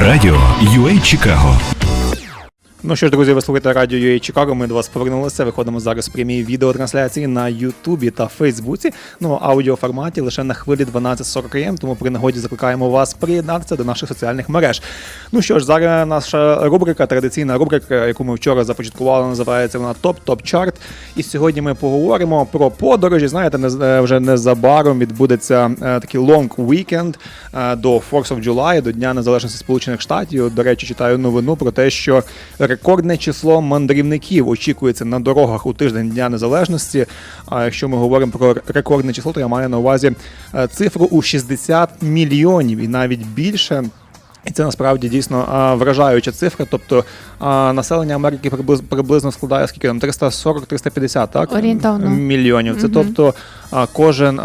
Радіо UA Чикаго. Ну що ж, друзі, ви слухаєте радіо UA Чикаго. Ми до вас повернулися. Виходимо зараз в прямій відеотрансляції на Ютубі та Фейсбуці. Ну аудіоформаті лише на хвилі 12.40 ам, тому при нагоді закликаємо вас приєднатися до наших соціальних мереж. Ну що ж, зараз наша рубрика, традиційна рубрика, яку ми вчора започаткували, називається вона Топ Топ Чарт. І сьогодні ми поговоримо про подорожі. Знаєте, не, е, вже незабаром відбудеться е, такий weekend е, до 4th of July, до Дня Незалежності Сполучених Штатів. До речі, читаю новину про те, що рекордне число мандрівників очікується на дорогах у тиждень Дня Незалежності. А якщо ми говоримо про рекордне число, то я маю на увазі е, цифру у 60 мільйонів і навіть більше. І це насправді дійсно вражаюча цифра. Тобто населення Америки приблизно, складає скільки там 340-350, так? Орієнтовно. мільйонів. Це Мгм. тобто кожен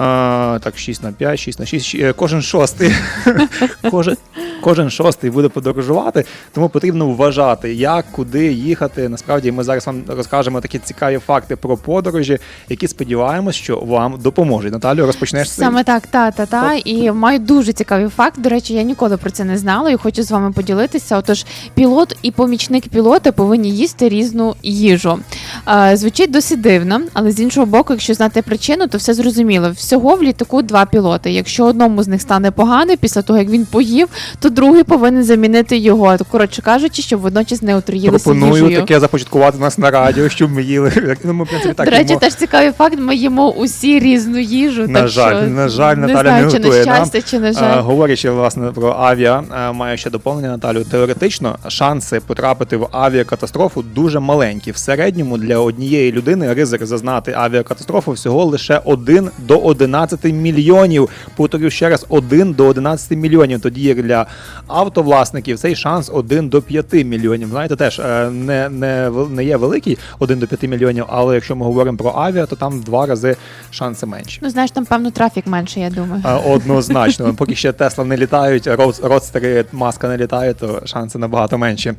так 6 на 5, 6 на 6, е, кожен шостий. кожен, кожен шостий буде подорожувати, тому потрібно вважати, як, куди їхати. Насправді ми зараз вам розкажемо такі цікаві факти про подорожі, які сподіваємось, що вам допоможуть. Наталю, розпочнеш? Саме так, та, та, та. І маю дуже цікавий факт. До речі, я ніколи про це не знала і хочу з вами поділитися. Отож, пілот і помічник пілота повинні їсти різну їжу. Е, звучить досить дивно, але з іншого боку, якщо знати причину, то все зрозуміло. Всього в літаку два пілоти. Якщо одному з них стане погано після того, як він поїв, то другий повинен замінити його. Коротше кажучи, щоб водночас не отруїлися Пропоную їжею. таке започаткувати нас на радіо, щоб ми їли. Ну, ми, в принципі, так До речі, їмо. теж цікавий факт. Ми їмо усі різну їжу. На так жаль, що на жаль, не Наталя знаю, не чи готує на нам. щастя, чи на Е, жаль. Говорячи власне про авіа, е, маю ще доповнення Наталю. Теоретично шанси потрапити в авіакатастрофу дуже маленькі. В середньому для однієї людини ризик зазнати авіакатастрофу всього лише 1 до 11 мільйонів. Повторю ще раз, 1 до 11 мільйонів. Тоді як для автовласників цей шанс 1 до 5 мільйонів. Знаєте, теж е, не, не, не є великий 1 до 5 мільйонів, але якщо ми говоримо про авіа, то там в два рази шанси менші. Ну знаєш, там певно трафік менше, я думаю. Однозначно, поки ще Тесла не літають, род- родстери маска не літає, то шанси набагато менші.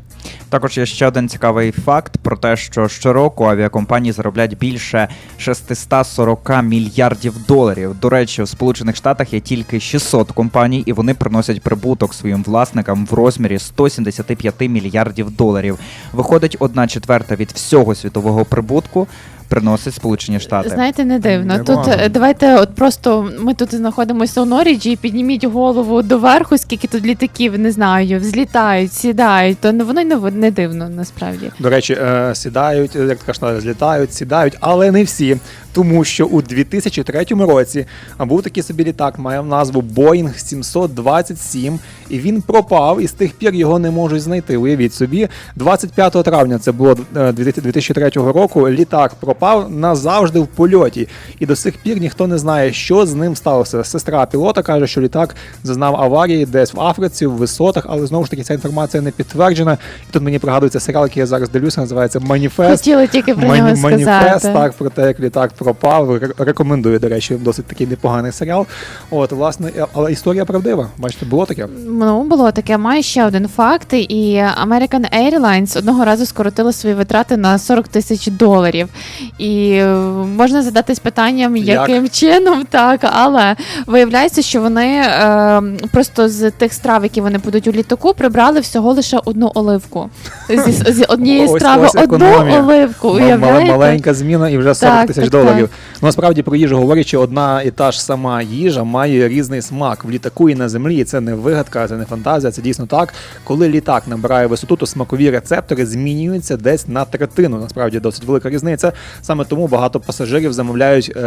Також є ще один цікавий факт про те, що щороку авіакомпанії заробляють більше 640 мільярдів доларів. До речі, в Сполучених Штатах є тільки 600 компаній, і вони приносять прибуток своїм власникам в розмірі 175 мільярдів доларів. Виходить, одна четверта від всього світового прибутку приносить Сполучені Штати. Знаєте, не дивно. Тут Непогано. е, давайте, от просто ми тут знаходимося у Норіджі, підніміть голову доверху, скільки тут літаків, не знаю, взлітають, сідають. То не воно й не, не дивно насправді. До речі, е, сідають, як ти кажеш, злітають, сідають, але не всі. Тому що у 2003 році а, був такий собі літак, має назву Boeing 727, і він пропав, і з тих пір його не можуть знайти. Уявіть собі, 25 травня це було е, 2003 року. Літак пропав назавжди в польоті, і до сих пір ніхто не знає, що з ним сталося. Сестра пілота каже, що літак зазнав аварії десь в Африці, в висотах, але знову ж таки ця інформація не підтверджена. І тут мені пригадується серіал, який я зараз дивлюся, називається Маніфест. Хотіла тільки про Мані- нього Маніфест, сказати. так, про те, як літак пропав. Ре- Рекомендую, до речі, досить такий непоганий серіал. От, власне, е, але історія правдива. Бачите, було таке. Ну, було таке. Маю ще один факт. І American Airlines одного разу скоротила свої витрати на 40 тисяч доларів. І е, можна задатись питанням, Як? яким чином так, але виявляється, що вони е, просто з тих страв, які вони будуть у літаку, прибрали всього лише одну оливку. Зі, з однієї Ось- страви ось одну економія. оливку. Ма- мала- Уявляєте? маленька зміна і вже 40 Так, тисяч так, доларів. Ну, насправді про їжу говорячи, одна і та ж сама їжа має різний смак в літаку і на землі. І це не вигадка, це не фантазія, це дійсно так. Коли літак набирає висоту, то смакові рецептори змінюються десь на третину. Насправді досить велика різниця. Саме тому багато пасажирів замовляють е,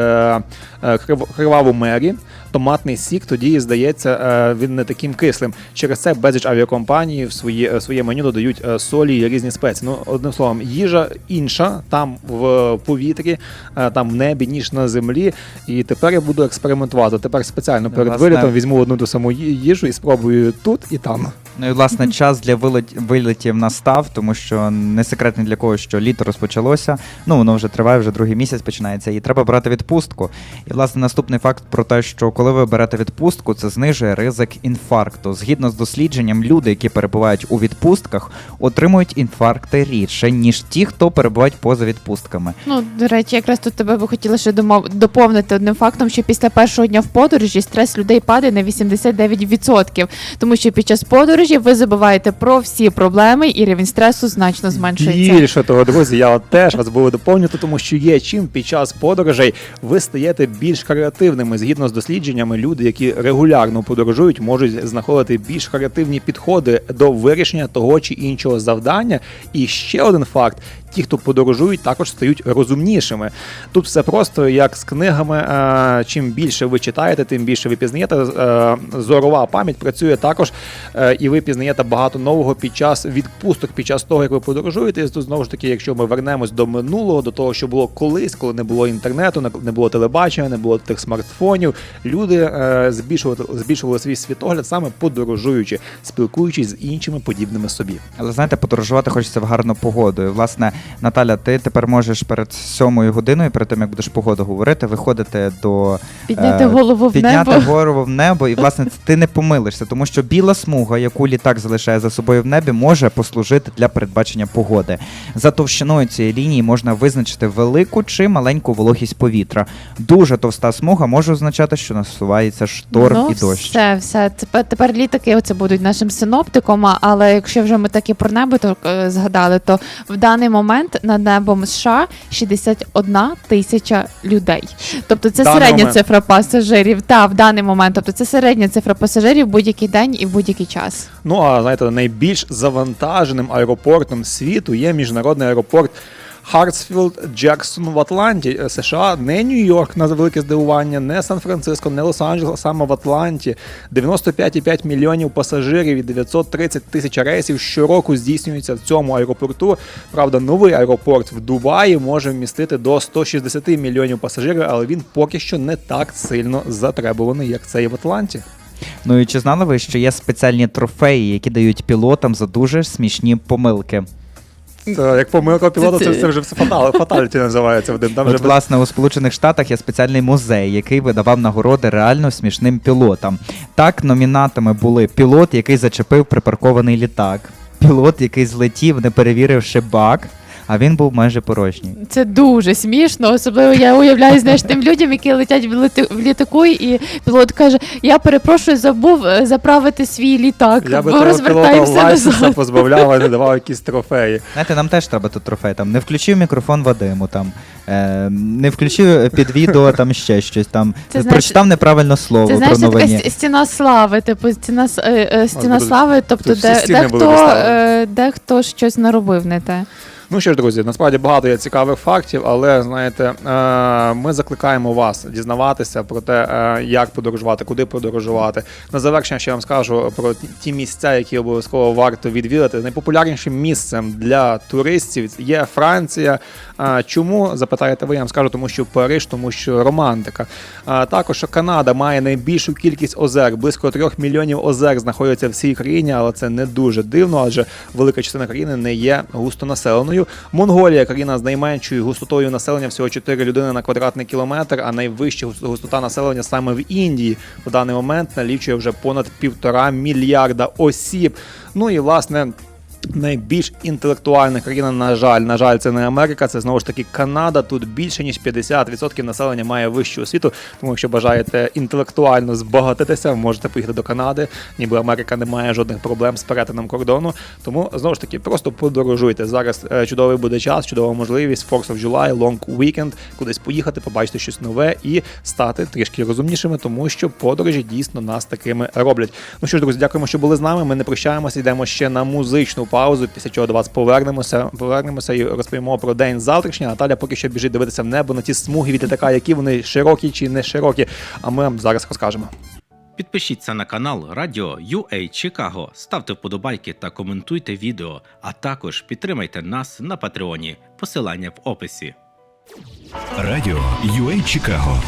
е, криваву мері. Томатний сік тоді здається е, він не таким кислим. Через це безліч авіакомпаній в своє, в своє меню додають е, солі і різні спеції. Ну, одним словом, їжа інша там в повітрі, е, там в небі, ніж на землі. І тепер я буду експериментувати. Тепер спеціально перед Власне. вилітом візьму одну ту саму їжу і спробую тут і там. Ну і власне час для вилет- вилетів настав, тому що не секрет ні для кого, що літо розпочалося. Ну воно вже триває, вже другий місяць починається, і треба брати відпустку. І власне наступний факт про те, що коли ви берете відпустку, це знижує ризик інфаркту. Згідно з дослідженням, люди, які перебувають у відпустках, отримують інфаркти рідше, ніж ті, хто перебувають поза відпустками. Ну, до речі, якраз тут тебе би хотіла ще домов... доповнити одним фактом, що після першого дня в подорожі стрес людей падає на 89%, тому що під час подорожі подорожі, ви забуваєте про всі проблеми і рівень стресу значно зменшується. Більше того, друзі, я теж вас буду доповнювати, тому що є чим під час подорожей ви стаєте більш креативними. Згідно з дослідженнями, люди, які регулярно подорожують, можуть знаходити більш креативні підходи до вирішення того чи іншого завдання. І ще один факт: ті, хто подорожують, також стають розумнішими. Тут все просто як з книгами. е, Чим більше ви читаєте, тим більше ви пізнаєте. Е, Зорова пам'ять працює також, е, і ви пізнаєте багато нового під час відпусток, під час того, як ви подорожуєте. І Тут знову ж таки, якщо ми вернемось до минулого, до того, що було колись, коли не було інтернету, не- не було телебачення, не було тих смартфонів. Люди е, збільшували, збільшували свій світогляд саме подорожуючи, спілкуючись з іншими подібними собі. Але знаєте, подорожувати хочеться в гарну погоду. І, власне, Наталя, ти тепер можеш перед сьомою годиною, перед тим як будеш погоду говорити, виходити до Підняти е, голову в підняти небо. голову в небо, і власне ти не помилишся, тому що біла смуга, яку літак залишає за собою в небі, може послужити для передбачення погоди. За товщиною цієї лінії можна визначити велику чи маленьку вологість повітря. Дуже товста смуга може означати, що насувається шторм ну, і дощ. Все, все. Тепер, тепер літаки оце будуть нашим синоптиком. а- Але якщо вже ми таки про небо то, е, згадали, то в даний момент над небом США 61 тисяча людей. Тобто це даний середня момент. цифра пасажирів. Та в даний момент. Тобто це середня цифра пасажирів будь-який день і в будь-який час. Ну а знаєте, найбільш завантаженим аеропортом світу є міжнародний аеропорт. Хартсфілд Джексон в Атланті, е, США, не Нью-Йорк на велике здивування, не Сан-Франциско, не Лос-Анджелес, а саме в Атланті. 95,5 мільйонів пасажирів і 930 тисяч рейсів щороку здійснюються в цьому аеропорту. Правда, новий аеропорт в Дубаї може вмістити до 160 мільйонів пасажирів, але він поки що не так сильно затребуваний, як цей в Атланті. Ну і чи знали ви, що є спеціальні трофеї, які дають пілотам за дуже смішні помилки? Це, як помилка пілота, це, Це- це вже все фатал, фаталіті називається один. Там вже власне, у Сполучених Штатах є спеціальний музей, який видавав нагороди реально смішним пілотам. Так, номінатами були пілот, який зачепив припаркований літак, пілот, який злетів, не перевіривши бак, а він був майже порожній. Це дуже смішно. Особливо я уявляю, знаєш, тим людям, які летять в, літи- в літаку, і пілот каже: Я перепрошую, забув е, заправити свій літак. Я би того пілота розвертаємося лайсенса назад. позбавляв, а не давав якісь трофеї. Знаєте, нам теж треба тут трофей. Там не включив мікрофон Вадиму, там е, не включив під відео там ще щось. Там Це, знаєш, прочитав неправильно слово Це знаєш, про це така новині. с- стіна слави, типу стіна с- е, е, стіна слави, тобто тут всі де, стіни були дехто, доставлені. е, дехто щось наробив не те. Ну що ж, друзі, насправді багато є цікавих фактів, але знаєте, е, ми закликаємо вас дізнаватися про те, е, як подорожувати, куди подорожувати. На завершення ще вам скажу про ті- місця, які обов'язково варто відвідати. Найпопулярнішим місцем для туристів є Франція. Е, Чому запитаєте ви? Я вам скажу, тому що Париж, тому що романтика. Також Канада має найбільшу кількість озер. Близько трьох мільйонів озер знаходяться в цій країні, але це не дуже дивно, адже велика частина країни не є густонаселеною. Монголія країна з найменшою густотою населення, всього 4 людини на квадратний кілометр, а найвища густота населення саме в Індії в даний момент налічує вже понад півтора мільярда осіб. Ну і власне. Найбільш інтелектуальна країна, на жаль, на жаль, це не Америка, це знову ж таки Канада. Тут більше ніж 50% населення має вищу освіту. Тому, якщо бажаєте інтелектуально збагатитися, можете поїхати до Канади. Ніби Америка не має жодних проблем з перетином кордону. Тому знову ж таки просто подорожуйте. Зараз е, чудовий буде час, чудова можливість. 4th of July, long weekend, кудись поїхати, побачити щось нове і стати трішки розумнішими, тому що подорожі дійсно нас такими роблять. Ну що ж, друзі, дякуємо, що були з нами. Ми не прощаємося, йдемо ще на музичну паузу. Після чого до вас повернемося. Повернемося і розповімо про день завтрашній. Наталя поки що біжить дивитися в небо на ті смуги від літака, які вони широкі чи не широкі. А ми вам зараз розкажемо. Підпишіться на канал Радіо UA Чикаго, ставте вподобайки та коментуйте відео, а також підтримайте нас на Патреоні. Посилання в описі. Радіо UA Чикаго